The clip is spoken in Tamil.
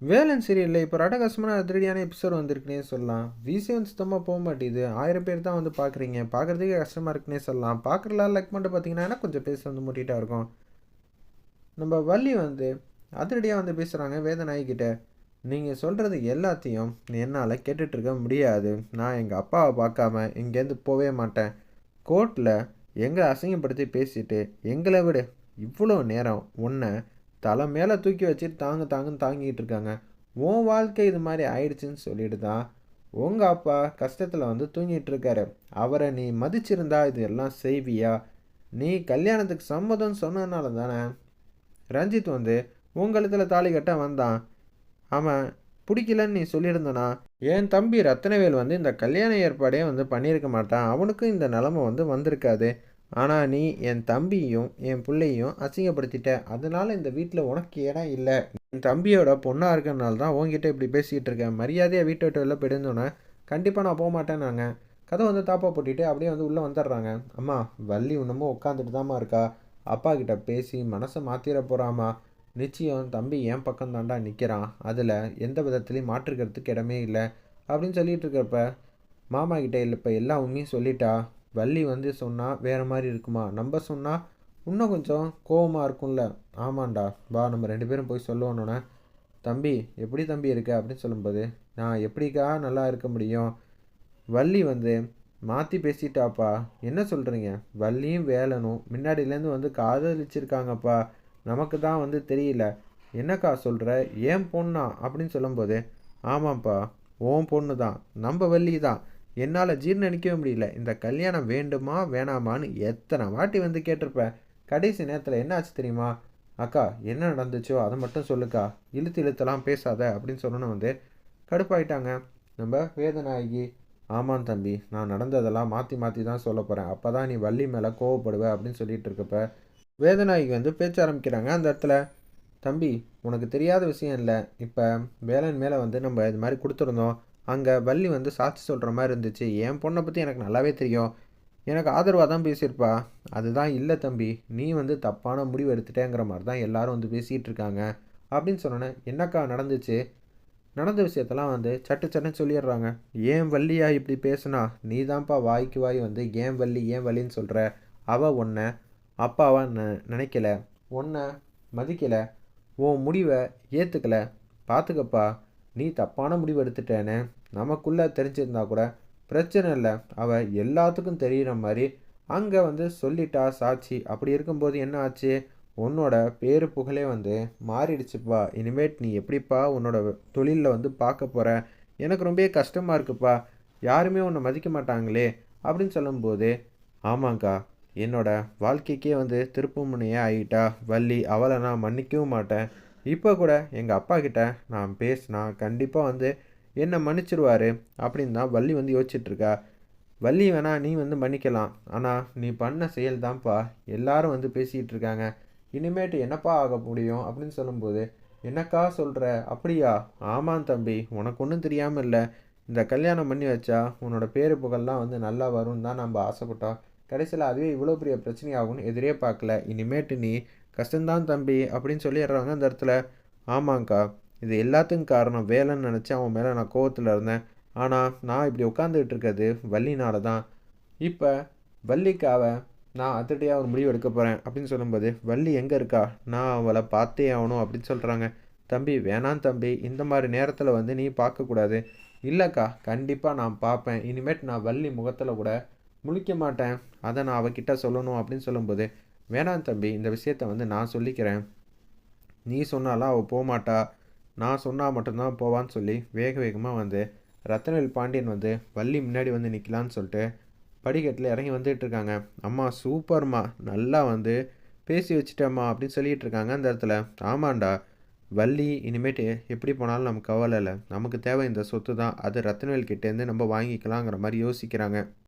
வேலன் சீரியலில் இப்போ ரடகசமான அதிரடியான எபிசோட் வந்திருக்குனே சொல்லலாம். விசியம் சுத்தமாக போக மாட்டேங்குது. ஆயிரம் பேர் தான் வந்து பார்க்குறீங்க பார்க்குறதுக்கே கஷ்டமாக இருக்குன்னே சொல்லலாம். பார்க்குறலாம் லைக் பண்ணிட்டு பார்த்தீங்கன்னா கொஞ்சம் பேச வந்து முட்டிட்டா இருக்கும். நம்ம வள்ளி வந்து அதிரடியாக வந்து பேசுகிறாங்க வேதநாயகிட்ட நீங்கள் சொல்கிறது எல்லாத்தையும் என்னால் கேட்டுட்ருக்க முடியாது. நான் எங்கள் அப்பாவை பார்க்காம இங்கேருந்து போவே மாட்டேன். கோர்ட்டில் எங்களை அசிங்கப்படுத்தி பேசிட்டு எங்களை விட. இவ்வளோ நேரம் உன்னை தலை மேலே தூக்கி வச்சுட்டு தாங்க தாங்கன்னு தாங்கிட்டு இருக்காங்க. உன் வாழ்க்கை இது மாதிரி ஆயிடுச்சுன்னு சொல்லிட்டு தான் உங்கள் அப்பா கஷ்டத்தில் வந்து தூங்கிட்டு இருக்காரு. அவரை நீ மதிச்சிருந்தா இது எல்லாம் செய்வியா? நீ கல்யாணத்துக்கு சம்மதம் சொன்னதுனால தானே. ரஞ்சித் வந்து உங்களத்தில் தாலி கட்ட வந்தான். அவன் பிடிக்கலன்னு நீ சொல்லியிருந்தனா? என் தம்பி ரத்தனவேல் வந்து இந்த கல்யாண ஏற்பாடே வந்து பண்ணியிருக்க மாட்டான். அவனுக்கும் இந்த நிலமை வந்து வந்திருக்காது. ஆனால் நீ என் தம்பியும் என் பிள்ளையும் அசிங்கப்படுத்திட்ட. அதனால் இந்த வீட்டில் உனக்கு இடம் இல்லை. என் தம்பியோட பொண்ணாக இருக்கிறனால தான் உங்ககிட்ட இப்படி பேசிக்கிட்டு இருக்கேன். மரியாதையாக வீட்டை விட்டு வெளில போயிருந்தோன்னே கண்டிப்பாக நான் போக மாட்டேன் நாங்கள் கதை வந்து தாப்பா போட்டுட்டு அப்படியே வந்து உள்ளே வந்துடுறாங்க. அம்மா வள்ளி இன்னமும் உட்காந்துட்டு தாம்மா இருக்கா? அப்பா கிட்ட பேசி மனசை மாற்றிட போகிறாமா நிச்சயம் தம்பி என் பக்கம் தாண்டா நிற்கிறான் அதில் எந்த விதத்துலையும் மாற்றுக்கிறதுக்கு இடமே இல்லை. அப்படின்னு சொல்லிட்டு இருக்கிறப்ப மாமா கிட்டே இல்லை இப்போ எல்லா உண்மையும் சொல்லிட்டா. வள்ளி வந்து சொன்னால் வேறு மாதிரி இருக்குமா? நம்ம சொன்னால் இன்னும் கொஞ்சம் கோவமாக இருக்கும்ல. ஆமாண்டா. வா நம்ம ரெண்டு பேரும் போய் சொல்லுவோன்னொன்னே தம்பி எப்படி தம்பி இருக்க? அப்படின்னு சொல்லும்போது நான் எப்படிக்கா நல்லா இருக்க முடியும்? வள்ளி வந்து மாற்றி பேசிட்டாப்பா. என்ன சொல்கிறீங்க வள்ளியும் வேலனும் முன்னாடியிலேருந்து வந்து காதலிச்சிருக்காங்கப்பா. நமக்கு தான் வந்து தெரியல. என்னக்கா சொல்கிற ஏன் பொண்ணா? அப்படின்னு சொல்லும்போது ஆமாம்ப்பா. ஓம் பொண்ணு தான் நம்ம வள்ளி தான். என்னால் ஜீர்ணிக்கவே முடியல. இந்த கல்யாணம் வேண்டுமா வேணாமான்னு எத்தனை வாட்டி வந்து கேட்டிருப்பேன் கடைசி நேரத்தில் என்னாச்சு தெரியுமா? அக்கா என்ன நடந்துச்சோ அதை மட்டும் சொல்லுக்கா. இழுத்து இழுத்தெல்லாம் பேசாத அப்படின்னு சொன்னோன்னு வந்து கடுப்பாயிட்டாங்க. நம்ம வேதநாயகி ஆமாம் தம்பி நான் நடந்ததெல்லாம் மாற்றி மாற்றி தான் சொல்ல போகிறேன் அப்போ தான் நீ வள்ளி மேலே கோவப்படுவேன் அப்படின்னு சொல்லிட்டு இருக்கப்ப வேதநாயகி வந்து பேச்ச ஆரம்பிக்கிறாங்க அந்த இடத்துல. தம்பி உனக்கு தெரியாத விஷயம் இல்லை. இப்போ வேலன் மேலே வந்து நம்ம இது மாதிரி கொடுத்துருந்தோம். அங்கே வள்ளி வந்து சாட்சி சொல்கிற மாதிரி இருந்துச்சு. என் பொண்ணை பற்றி எனக்கு நல்லாவே தெரியும். எனக்கு ஆதரவாக தான் பேசியிருப்பா. அதுதான் இல்லை தம்பி. நீ வந்து தப்பான முடிவு எடுத்துட்டேங்கிற மாதிரி தான் எல்லாரும் வந்து பேசிகிட்டு இருக்காங்க. அப்படின்னு சொன்னோன்னே என்னக்கா நடந்துச்சு? நடந்த விஷயத்தெல்லாம் வந்து சட்டு சட்டுன்னு சொல்லிடுறாங்க. ஏன் வள்ளியா இப்படி பேசுனா? நீ தான்ப்பா வாய்க்கு வாய் வந்து ஏன் வள்ளி ஏன் வள்ளின்னு சொல்கிற அவள் உன்னை அப்பாவா ந நினைக்கல. உன்னை மதிக்கலை. உன் முடிவை ஏற்றுக்கலை பார்த்துக்கப்பா நீ தப்பான முடிவு எடுத்துட்டேன்னு. நமக்குள்ளே தெரிஞ்சிருந்தா கூட பிரச்சனை இல்லை. அவள் எல்லாத்துக்கும் தெரிகிற மாதிரி அங்கே வந்து சொல்லிட்டா சாட்சி. அப்படி இருக்கும்போது என்ன ஆச்சு? உன்னோட பேரு புகழே வந்து மாறிடுச்சுப்பா இனிமேட் நீ எப்படிப்பா உன்னோட தொழிலில் வந்து பார்க்க போகிற எனக்கு ரொம்ப கஷ்டமாக இருக்குப்பா. யாருமே உன்னை மதிக்க மாட்டாங்களே அப்படின்னு சொல்லும்போது ஆமாங்க்கா என்னோட வாழ்க்கைக்கே வந்து திருப்புமுனையே ஆகிட்டா வள்ளி அவளை நான் மன்னிக்கவும் மாட்டேன். இப்போ கூட எங்கள் அப்பா கிட்ட நான் பேசினா கண்டிப்பாக வந்து என்னை மன்னிச்சிருவார்? அப்படின்னு தான் வள்ளி வந்து யோசிச்சுட்ருக்கா. வள்ளி வேணா நீ வந்து மன்னிக்கலாம். ஆனால் நீ பண்ண செயல் தான்ப்பா எல்லாரும் வந்து பேசிகிட்டு இருக்காங்க இனிமேட்டு என்னப்பா ஆக முடியும் அப்படின்னு சொல்லும்போது என்னக்கா சொல்கிற அப்படியா? ஆமாம் தம்பி. உனக்கு ஒன்றும் தெரியாமல் இல்லை இந்த கல்யாணம் பண்ணி வச்சா உன்னோட பேரு புகழ்லாம் வந்து நல்லா வரும்னு தான் நம்ம ஆசைப்பட்டோம். கடைசியில் அதுவே இவ்வளோ பெரிய பிரச்சனையாகும்னு எதிரே பார்க்கல. இனிமேட்டு நீ கஷ்டந்தான் தம்பி. அப்படின்னு சொல்லிடுறாங்க அந்த இடத்துல. ஆமாங்க்கா இது எல்லாத்துக்கும் காரணம் வேலைன்னு நினச்சி அவன் மேலே நான் கோவத்தில் இருந்தேன். ஆனால் நான் இப்படி உட்காந்துக்கிட்டு இருக்கிறது வள்ளினால தான். இப்போ வள்ளிக்காவை நான் அதிரடியாக ஒரு முடிவு எடுக்க போகிறேன் அப்படின்னு சொல்லும்போது வள்ளி எங்கே இருக்கா? நான் அவளை பார்த்தே ஆகணும் அப்படின்னு சொல்கிறாங்க தம்பி வேணாம் தம்பி. இந்த மாதிரி நேரத்தில் வந்து நீ பார்க்கக்கூடாது இல்லைக்கா கண்டிப்பாக நான் பார்ப்பேன். இனிமேட் நான் வள்ளி முகத்தில் கூட முழிக்க மாட்டேன். அதை நான் அவகிட்ட சொல்லணும் அப்படின்னு சொல்லும்போது வேணாம் தம்பி. இந்த விஷயத்த வந்து நான் சொல்லிக்கிறேன். நீ சொன்னாலும் அவள் போகமாட்டா நான் சொன்னால் மட்டும்தான் போவான்னு சொல்லி வேக வேகமாக வந்து ரத்தனவேல் பாண்டியன் வந்து வள்ளி முன்னாடி வந்து நிற்கலான்னு சொல்லிட்டு படிக்கட்டில் இறங்கி வந்துட்டு இருக்காங்க. அம்மா சூப்பர்மா நல்லா வந்து பேசி வச்சுட்டேம்மா அப்படின்னு சொல்லிட்டு இருக்காங்க அந்த இடத்துல. ஆமாண்டா வள்ளி இனிமேட்டு எப்படி போனாலும் நமக்கு கவலை இல்லை. நமக்கு தேவை இந்த சொத்து தான் அது ரத்தனவேல் கிட்டேருந்து நம்ம வாங்கிக்கலாங்கிற மாதிரி யோசிக்கிறாங்க.